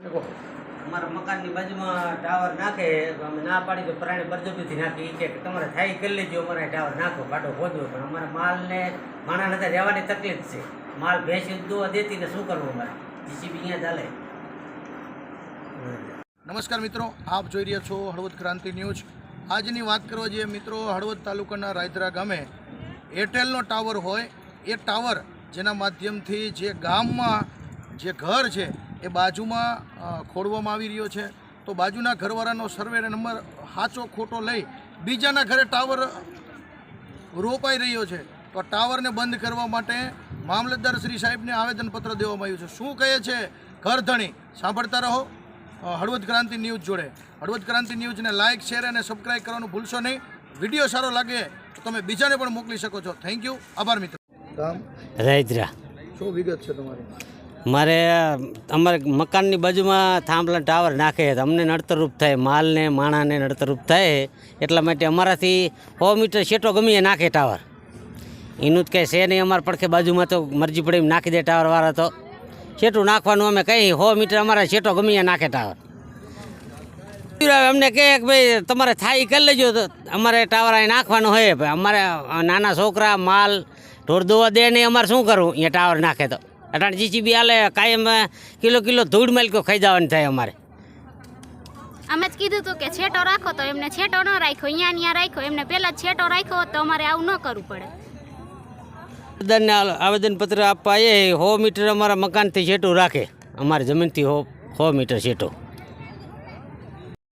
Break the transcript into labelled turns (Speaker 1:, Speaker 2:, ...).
Speaker 1: અમારા મકાનની બાજુમાં ટાવર નાખે અમે ના પાડી તો પ્રાણી બરજબરીથી નાખી. કે તમારે થાય કરી લેજો, અમારે ટાવર નાખો, કાઢો ખોદવો પણ અમારા માલને માણા નથી રહેવાની તકલીફ છે. માલ ભેંસી દોવા દેતી ને શું કરવું અમારે? જીસીબી અહીંયા ચાલે.
Speaker 2: નમસ્કાર મિત્રો, આપ જોઈ રહ્યા છો હળવદ ક્રાંતિ ન્યૂઝ. આજની વાત કરવા જઈએ મિત્રો હળવદ તાલુકાના રાયદરા ગામે. એરટેલનો ટાવર હોય, એ ટાવર જેના માધ્યમથી જે ગામમાં જે ઘર છે એ બાજુમાં ખોડવામાં આવી રહ્યો છે. તો બાજુના ઘરવાળાનો સર્વે નંબર સાચો ખોટો લઈ બીજાના ઘરે ટાવર રોપાઈ રહ્યો છે. તો ટાવરને બંધ કરવા માટે મામલતદાર શ્રી સાહેબને આવેદનપત્ર દેવામાં આવ્યું છે. શું કહે છે ઘરધણી? સાંભળતા રહો. હળવદ ક્રાંતિ ન્યૂઝ જોડે. હળવદ ક્રાંતિ ન્યૂઝને લાઇક શેર અને સબસ્ક્રાઈબ કરવાનું ભૂલશો નહીં. વીડિયો સારો લાગે તો તમે બીજાને પણ મોકલી શકો છો. Thank you. આભાર મિત્રો.
Speaker 3: રાયદ્રા.
Speaker 2: શું વિગત છે તમારી?
Speaker 3: મારે અમારે મકાનની બાજુમાં થાંભલા ટાવર નાખે તો અમને નડતરરૂપ થાય, માલને, માણાને નડતરરૂપ થાય. એટલા માટે અમારાથી સો મીટર શેટો ગમીએ નાખે ટાવર. એનું જ કંઈ છે નહીં અમારા પડખે બાજુમાં તો મરજી પડે એમ નાખી દે ટાવરવાળા તો. શેટું નાખવાનું અમે કંઈ સો મીટર અમારા શેટો ગમીએ નાખે ટાવર. અમને કહે કે ભાઈ, તમારે થાય કરી લેજો તો. અમારે ટાવર અહીં નાખવાનું હોય. અમારે નાના છોકરા, માલ, ઢોર દોવા દે નહીં, અમારે શું કરવું? અહીંયા ટાવર નાખે તો. અટાણે જીસીબી આલે કાયમ કિલો કિલો ધૂળ માલિકો ખાઈ જવાનું થાય અમારે.
Speaker 4: અમે જ કીધું હતું કે છેટો રાખો તો એમને છેટો ન રાખ્યો અહીંયા અહીંયા રાખ્યો એમને પહેલા છેટો રાખ્યો તો અમારે આવું ન કરવું પડે.
Speaker 3: બધાને આવેદનપત્ર આપવા એ સો મીટર અમારા મકાનથી છેટું રાખે. અમારી જમીનથી હો સો મીટર છેટું.